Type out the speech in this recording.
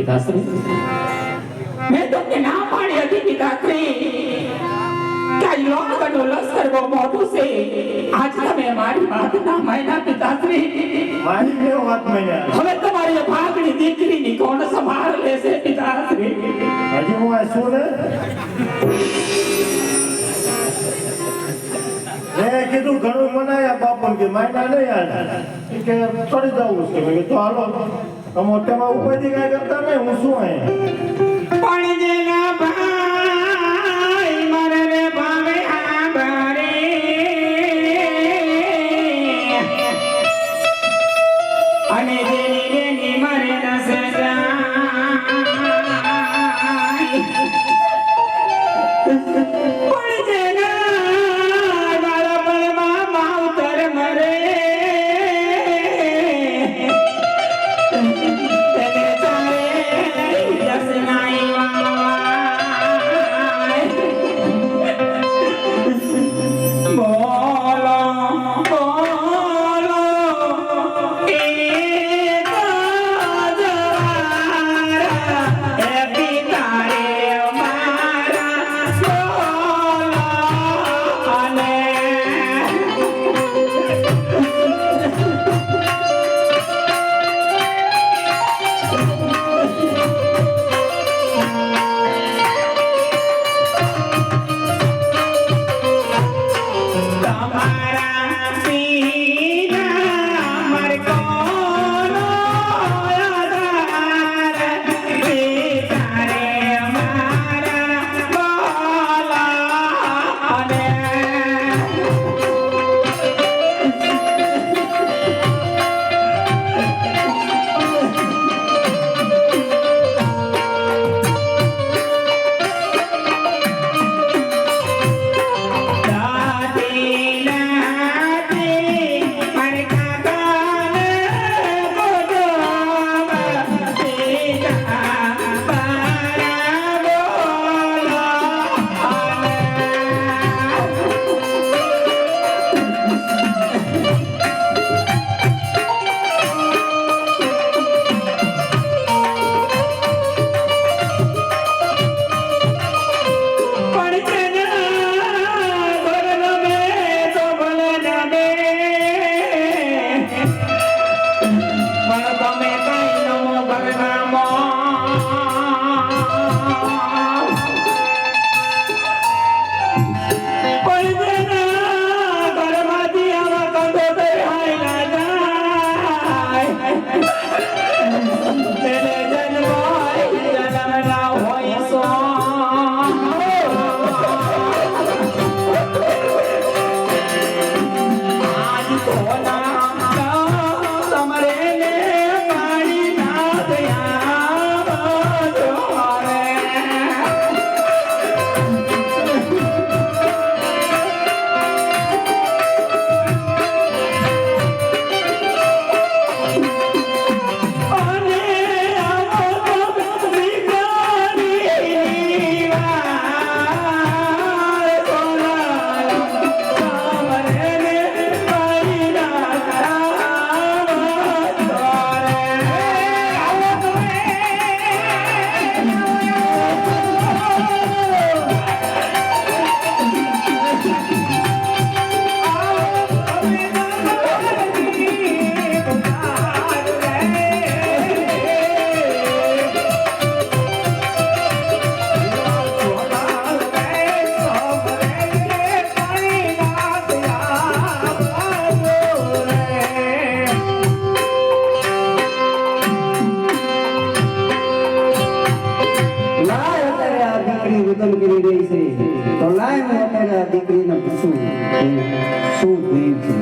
પિતાશ્રી મેં તમને ના પાડી હતી પિતાશ્રી કે આ લોકનો લશ્કર બહુ મોટું છે. આજ તમે મારી વાત ના માન્યા પિતાશ્રી. મારી વાત માન્યા હવે તમારી ભાગની દીકરીની કોણ સંભાળ લેશે પિતાશ્રી? હજી હું આ ને? મેં કીધું ઘણું મનાયા બાપન કે માયના નહીં ઈ કે ચડી જવું છે. હાલો. તમે તેમાં ઉપાધિ કાંઈ કરતા નહીં હું શું અહીંયા આજ રુદન કરી રહી છે લાય હું અત્યારે આ દીકરીને પૂછું શું થયું. છે